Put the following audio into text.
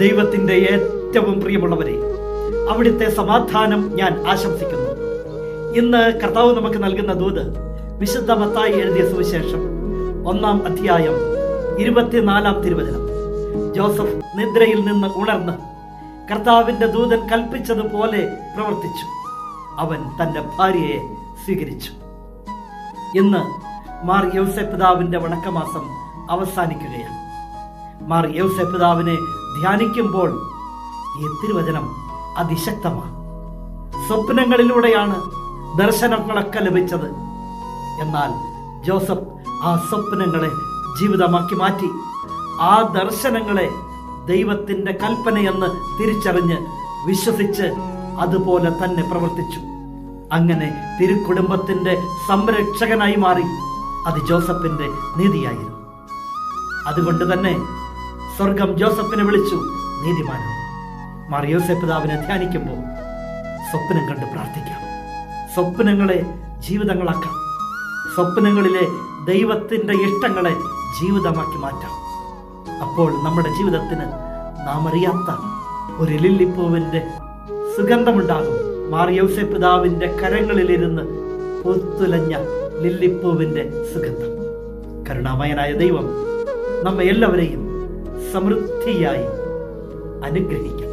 ദൈവത്തിന്റെ ഏറ്റവും പ്രിയമുള്ളവരെ അവിടുത്തെ സമാധാനം ഞാൻ ആശംസിക്കുന്നു. ഇന്ന് കർത്താവ് നമുക്ക് നൽകുന്ന ദൂത് വിശുദ്ധ മത്തായി എഴുതിയ സുവിശേഷം ഒന്നാം അധ്യായം ഇരുപത്തിനാലാം തിരുവചനം. ജോസഫ് നിദ്രയിൽ നിന്ന് ഉണർന്ന് കർത്താവിന്റെ ദൂതൻ കൽപ്പിച്ചതുപോലെ പ്രവർത്തിച്ചു. അവൻ തന്റെ ഭാര്യയെ സ്വീകരിച്ചു. ഇന്ന് മാർ യൗസപിതാവിന്റെ വണക്കമാസം അവസാനിക്കുകയാണ്. മാർ യൗസപിതാവിനെ ധ്യാനിക്കുമ്പോൾ ഈ തിരുവചനം അതിശക്തമാണ്. സ്വപ്നങ്ങളിലൂടെയാണ് ദർശനങ്ങളൊക്കെ ലഭിച്ചത്. എന്നാൽ ജോസഫ് ആ സ്വപ്നങ്ങളെ ജീവിതമാക്കി മാറ്റി. ആ ദർശനങ്ങളെ ദൈവത്തിന്റെ കൽപ്പനയെന്ന് തിരിച്ചറിഞ്ഞ് വിശ്വസിച്ച് അതുപോലെ തന്നെ പ്രവർത്തിച്ചു. അങ്ങനെ തിരുക്കുടുംബത്തിന്റെ സംരക്ഷകനായി മാറി. അത് ജോസഫിന്റെ നീതിയായിരുന്നു അതുകൊണ്ട് തന്നെ സ്വർഗം ജോസഫിനെ വിളിച്ചു നീതിമാനം മാർ യോസഫ് പിതാവിനെ ധ്യാനിക്കുമ്പോൾ സ്വപ്നം കണ്ട് പ്രാർത്ഥിക്കാം. സ്വപ്നങ്ങളെ ജീവിതങ്ങളാക്കാം. സ്വപ്നങ്ങളിലെ ദൈവത്തിന്റെ ഇഷ്ടങ്ങളെ ജീവിതമാക്കി മാറ്റാം. അപ്പോൾ നമ്മുടെ ജീവിതത്തിന് നാം അറിയാത്ത ഒരു ലില്ലിപ്പൂവിന്റെ സുഗന്ധമുണ്ടാകും. മാറിയൗസെ പിതാവിന്റെ കരങ്ങളിലിരുന്ന് പൂത്തുലഞ്ഞ ലില്ലിപ്പൂവിന്റെ സുഗന്ധം. കരുണാമയനായ ദൈവം നമ്മെ എല്ലാവരെയും സമൃദ്ധിയായി അനുഗ്രഹിക്കും